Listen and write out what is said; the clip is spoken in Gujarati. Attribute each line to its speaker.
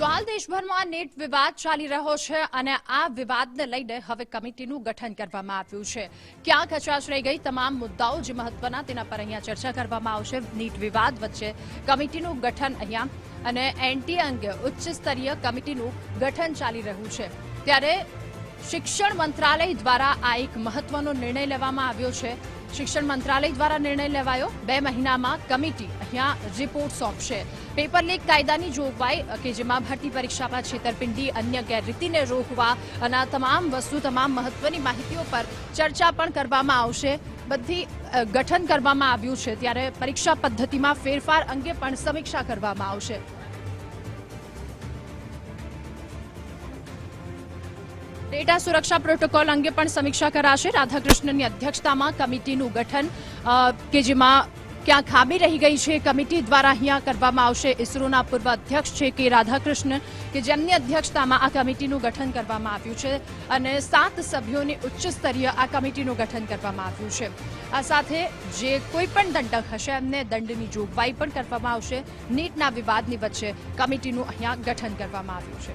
Speaker 1: તો હાલ દેશભરમાં નેટ વિવાદ ચાલી રહ્યો છે અને આ વિવાદને લઈને હવે કમિટીનું ગઠન કરવામાં આવ્યું છે. ક્યાં કચાશ રહી ગઈ તમામ મુદ્દાઓ જે મહત્વના તેના પર અહીંયા ચર્ચા કરવામાં આવશે. નીટ વિવાદ વચ્ચે કમિટીનું ગઠન અહીંયા અને એનટી અંગે ઉચ્ચ સ્તરીય કમિટીનું ગઠન ચાલી રહ્યું છે. ત્યારે શિક્ષણ મંત્રાલય દ્વારા આ એક મહત્વનો નિર્ણય લેવામાં આવ્યો છે. શિક્ષણ મંત્રાલય દ્વારા નિર્ણય લેવાયો. બે મહિનામાં કમિટી અહીંયા રિપોર્ટ સોંપશે. પેપર લીક કાયદાની જોગવાઈ કે જેમાં ભરતી પરીક્ષામાં છેતરપિંડી, અન્ય ગેરરીતિને રોકવા અને તમામ વસ્તુ, તમામ મહત્વની માહિતીઓ પર ચર્ચા પણ કરવામાં આવશે. બધી ગઠન કરવામાં આવ્યું છે. ત્યારે પરીક્ષા પદ્ધતિમાં ફેરફાર અંગે પણ સમીક્ષા કરવામાં આવશે. ડેટા સુરક્ષા પ્રોટોકોલ અંગે પણ સમીક્ષા કરાશે. રાધાકૃષ્ણનની અધ્યક્ષતામાં કમિટીનું ગઠન કે જેમાં ક્યાં ખામી રહી ગઈ છે કમિટી દ્વારા અહીંયા કરવામાં આવશે. ઇસરોના પૂર્વ અધ્યક્ષ છે કે રાધાકૃષ્ણ, કે જેમની અધ્યક્ષતામાં આ કમિટીનું ગઠન કરવામાં આવ્યું છે અને સાત સભ્યોની ઉચ્ચ સ્તરીય આ કમિટીનું ગઠન કરવામાં આવ્યું છે. આ સાથે જે કોઈ પણ દંડક હશે, એમને દંડની જોગવાઈ પણ કરવામાં આવશે. નીટના વિવાદની વચ્ચે કમિટીનું અહીંયા ગઠન કરવામાં આવ્યું છે.